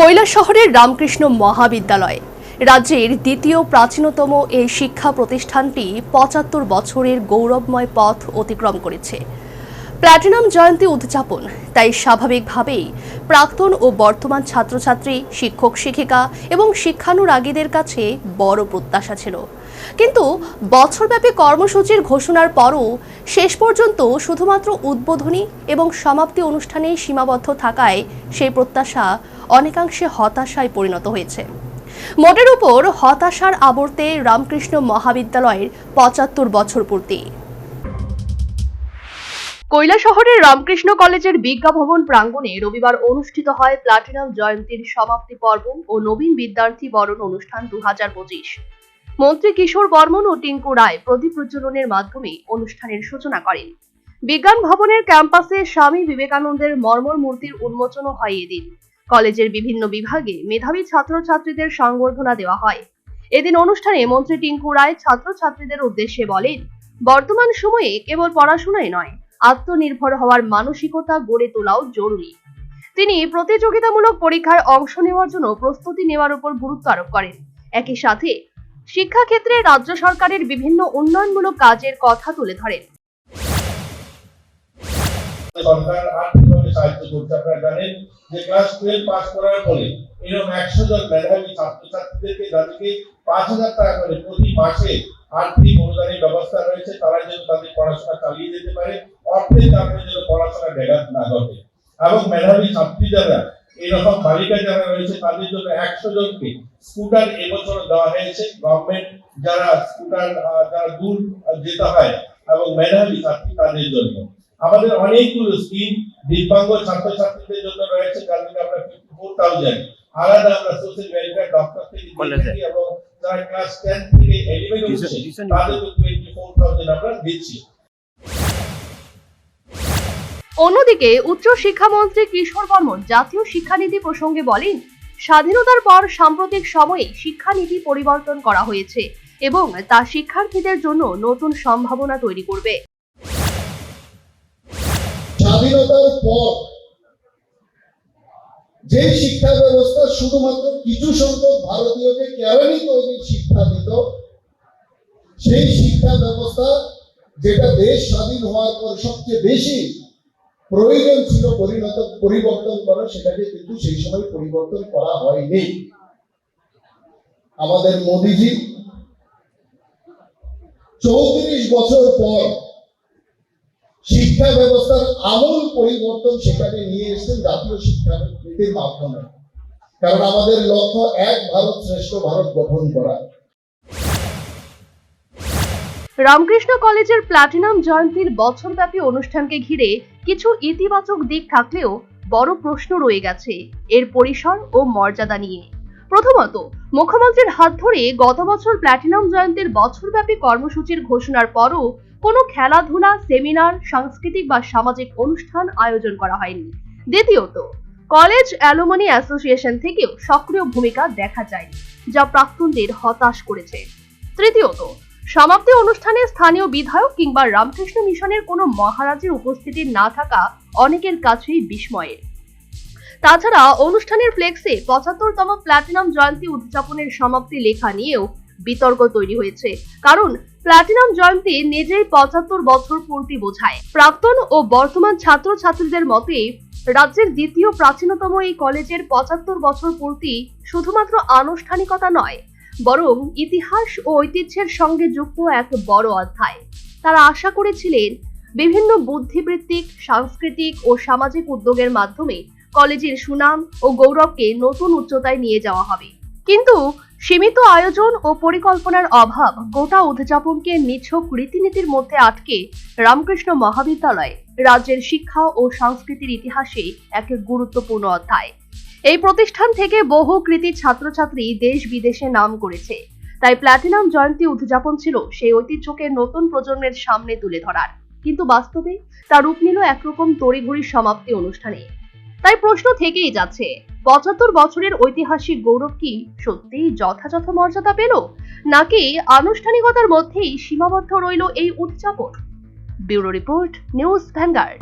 কৈলাসহরের রামকৃষ্ণ মহাবিদ্যালয়। রাজ্যের দ্বিতীয় প্রাচীনতম এই শিক্ষা প্রতিষ্ঠানটি পঁচাত্তর বছরের গৌরবময় পথ অতিক্রম করেছে। প্ল্যাটিনাম জয়ন্তী উদযাপন। তাই স্বাভাবিকভাবেই প্রাক্তন ও বর্তমান ছাত্রছাত্রী, শিক্ষক শিক্ষিকা এবং শিক্ষানুরাগীদের কাছে বড় প্রত্যাশা ছিল। কিন্তু বছরব্যাপী কর্মসূচির ঘোষণার পরও শেষ পর্যন্ত শুধুমাত্র উদ্বোধনী এবং সমাপ্তি অনুষ্ঠানেই সীমাবদ্ধ থাকায় সেই প্রত্যাশা অনেকাংশে হতাশায় পরিণত হয়েছে। মোটের উপর হতাশার আবর্তে রামকৃষ্ণ মহাবিদ্যালয়ের পঁচাত্তর বছর পূর্তি। কৈলাসহরের রামকৃষ্ণ কলেজের বিজ্ঞাভবন প্রাঙ্গণে রবিবার অনুষ্ঠিত হয় প্লাটিনাম জয়ন্তীর সমাপ্তি পর্ব ও নবীন বিদ্যার্থী বরণ অনুষ্ঠান দু হাজার পঁচিশ। মন্ত্রী কিশোর বর্মন ও টিঙ্কু রায় প্রদীপ প্রজ্বলনের মাধ্যমে অনুষ্ঠানের সূচনা করেন। বিজ্ঞান ভবনের ক্যাম্পাসে স্বামী বিবেকানন্দের মর্মর মূর্তির উন্মোচনও হয় এদিন। কলেজের বিভিন্ন বিভাগে মেধাবী ছাত্রছাত্রীদের সংবর্ধনা দেওয়া হয়। এদিন অনুষ্ঠানে মন্ত্রী টিঙ্কু রায় ছাত্রছাত্রীদের উদ্দেশ্যে বলেন, বর্তমান সময়ে কেবল পড়াশোনাই নয় আত্মনির্ভর হওয়ার মানসিকতা গড়ে তোলাও জরুরি। তিনি প্রতিযোগিতামূলক পরীক্ষায় অংশ নেওয়ার জন্য প্রস্তুতি নেওয়ার উপর গুরুত্ব আরোপ করেন। একই সাথে শিক্ষাক্ষেত্রে রাজ্য সরকারের বিভিন্ন উন্নয়নমূলক কাজের কথা তুলে ধরেন। সরকার আর্থিকভাবে সাহায্য করছে আপনারা জানেন যে ক্লাস টুয়েলভ পাস করার পরে এরকম একশো জন মেধাবী ছাত্রছাত্রীদেরকে যাদেরকে পাঁচ হাজার টাকা করে প্রতি মাসে আর্থিক অনুদানের ব্যবস্থা রয়েছে তারা যেন তাদের পড়াশোনা চালিয়ে যেতে পারে। অর্থের কারণে যেন পড়াশোনা ব্যাঘাত না ঘটে। এবং মেধাবী ছাত্রী যারা এরকম বালিকা যারা রয়েছে তাদের জন্য একশো জনকে স্কুটার এবছর দেওয়া হয়েছে। গভর্নমেন্ট যারা স্কুটার যারা দূর যেতে হয় এবং মেধাবী ছাত্রী তাদের জন্য। আমাদের অনেকগুলো স্কিম দিব্যাঙ্গ ছাত্রছাত্রীদের জন্য রয়েছে যার থেকে আমরা ফিফটি ফোর থাউজেন্ড আলাদা আমরা সোশ্যাল ওয়েলফেয়ার কলেজে। থাকি এবং যারা ক্লাস টেন থেকে এলিভেন Tuition- উঠছে টোয়েন্টি ফোর থাউজেন্ড আমরা দিচ্ছি। অন্যদিকে উচ্চ শিক্ষামন্ত্রী কিশোর বর্মন জাতীয় শিক্ষানীতি প্রসঙ্গে বলেন স্বাধীনতার পর সাম্প্রতিক সময়ে শিক্ষানীতি পরিবর্তন করা হয়েছে এবং তা শিক্ষার্থীদের জন্য নতুন সম্ভাবনা তৈরি করবে। স্বাধীনতার পর যে শিক্ষা ব্যবস্থা শুধুমাত্র কিছু সংখ্যক ভারতীয়কে কেরানি তৈরির শিক্ষা দিত? সেই শিক্ষা ব্যবস্থা যেটা দেশ স্বাধীন হওয়ার পর সবচেয়ে বেশি প্রয়োজন ছিল পরিণত, পরিবর্তন করা সেটাকে কিন্তু সেই সময় পরিবর্তন করা হয়নি। আমাদের মোদিজি চৌত্রিশ বছর পর শিক্ষা ব্যবস্থার আমূল পরিবর্তন সেখানে নিয়ে এসেছেন জাতীয় শিক্ষা নীতির মাধ্যমে। কারণ আমাদের লক্ষ্য এক ভারত শ্রেষ্ঠ ভারত গঠন করা। রামকৃষ্ণ কলেজের প্লাটিনাম জয়ন্তীর বছরব্যাপী অনুষ্ঠানকে ঘিরে কিছু ইতিবাচক দিক থাকলেও বড় প্রশ্ন রয়ে গেছে এর পরিসর ও মর্যাদা নিয়ে। প্রথমত, মুখ্যমন্ত্রীর হাত ধরে গত বছর প্ল্যাটিনাম জয়ন্তীর বছরব্যাপী কর্মসূচির ঘোষণার পরও কোনো খেলাধুলা, সেমিনার, সাংস্কৃতিক বা সামাজিক অনুষ্ঠান আয়োজন করা হয়নি। দ্বিতীয়ত কলেজ অ্যালুমনি অ্যাসোসিয়েশন থেকেও সক্রিয় ভূমিকা দেখা যায়নি, যা প্রাক্তনদের হতাশ করেছে। তৃতীয়ত, সমাপ্তি অনুষ্ঠানে স্থানীয় বিধায়ক কিংবা রামকৃষ্ণ মিশনের কোনো মহারাজের উপস্থিতি না থাকা অনেকের কাছেই বিস্ময়ের। তাছাড়া, অনুষ্ঠানের ফ্লেক্সে পঁচাত্তরতম প্ল্যাটিনাম জয়ন্তী উদযাপনের সমাপ্তি লেখা নিয়েও বিতর্ক তৈরি হয়েছে। কারণ প্ল্যাটিনাম জয়ন্তী নিজেই পঁচাত্তর বছর পূর্তি বোঝায়। প্রাক্তন ও বর্তমান ছাত্রছাত্রীদের মতে, রাজ্যের দ্বিতীয় প্রাচীনতম এই কলেজের পঁচাত্তর বছর পূর্তি শুধুমাত্র আনুষ্ঠানিকতা নয়, বরং ইতিহাস ও ঐতিহ্যের সঙ্গে যুক্ত এক বড় অধ্যায়। তারা আশা করেছিলেন, বিভিন্ন বুদ্ধিবৃত্তিক, সাংস্কৃতিক ও সামাজিক উদ্যোগের মাধ্যমে কলেজের সুনাম ও গৌরবকে নতুন উচ্চতায় নিয়ে যাওয়া হবে। কিন্তু সীমিত আয়োজন ও পরিকল্পনার অভাব গোটা উদযাপনকে নিছক রীতিনীতির মধ্যে আটকে রামকৃষ্ণ মহাবিদ্যালয় রাজ্যের শিক্ষা ও সংস্কৃতির ইতিহাসে এক গুরুত্বপূর্ণ অধ্যায়। এই প্রতিষ্ঠান থেকে বহু কৃতি ছাত্রছাত্রী দেশ বিদেশে নাম করেছে। তাই প্ল্যাটিনাম জয়ন্তী উদযাপন ছিল সেই ঐতিহ্যকে নতুন প্রজন্মের সামনে তুলে ধরার। কিন্তু বাস্তবে তা রূপ নিল একরকম তড়িঘড়ি সমাপ্তি অনুষ্ঠানে। তাই প্রশ্ন থেকেই যাচ্ছে, পঁচাত্তর বছরের ঐতিহাসিক গৌরব কি সত্যিই যথাযথ মর্যাদা পেল? নাকি আনুষ্ঠানিকতার মধ্যেই সীমাবদ্ধ রইল এই উদযাপন? Bureau report, news Vanguard.